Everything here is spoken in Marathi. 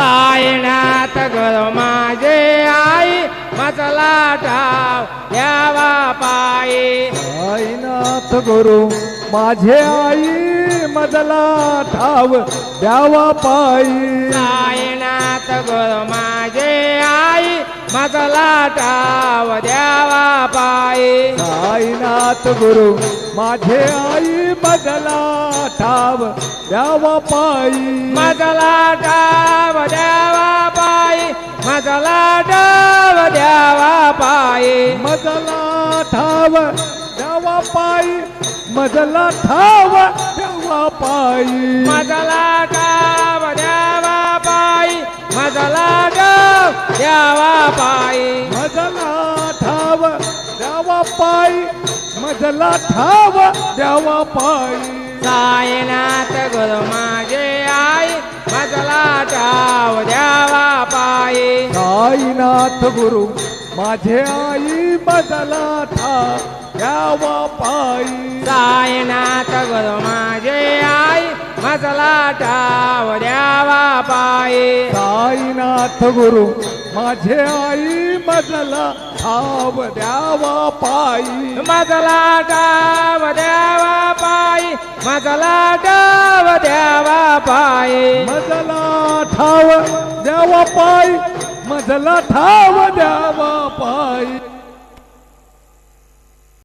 साईनाथ गुरु माझे आई मचला टाव द्यावा पायी. साईनाथ गुरु माझे आई मजला ठाव द्यावा पायी. साईनाथ गुरु माझे आई मजला ठाव द्यावा पायी. साईनाथ गुरु माझे आई मजला ठाव द्यावा पायी. मजला ठाव मजला ठाव द्यावा पायी. मजला ठाव द्यावा पायी. मजला ठाव द्यावा पायी. मजला ठाव द्यावा पायी. मजला ठाव द्यावा पायी. मजला ठाव द्यावा पायी. मजला ठाव द्यावा पायी. साईनाथ गुरु साईनाथ गुरु माझे आई मजला ठाव द्यावा पायी. साईनाथ गुरु माझे आई मजला ठाव द्यावा पायी. साईनाथ गुरु माझे आई मजला ठाव द्यावा पायी. मजला ठाव द्यावा पायी. मजला ठाव द्यावा पायी. मजला ठाव द्यावा पायी. मजला ठाव द्यावा पायी.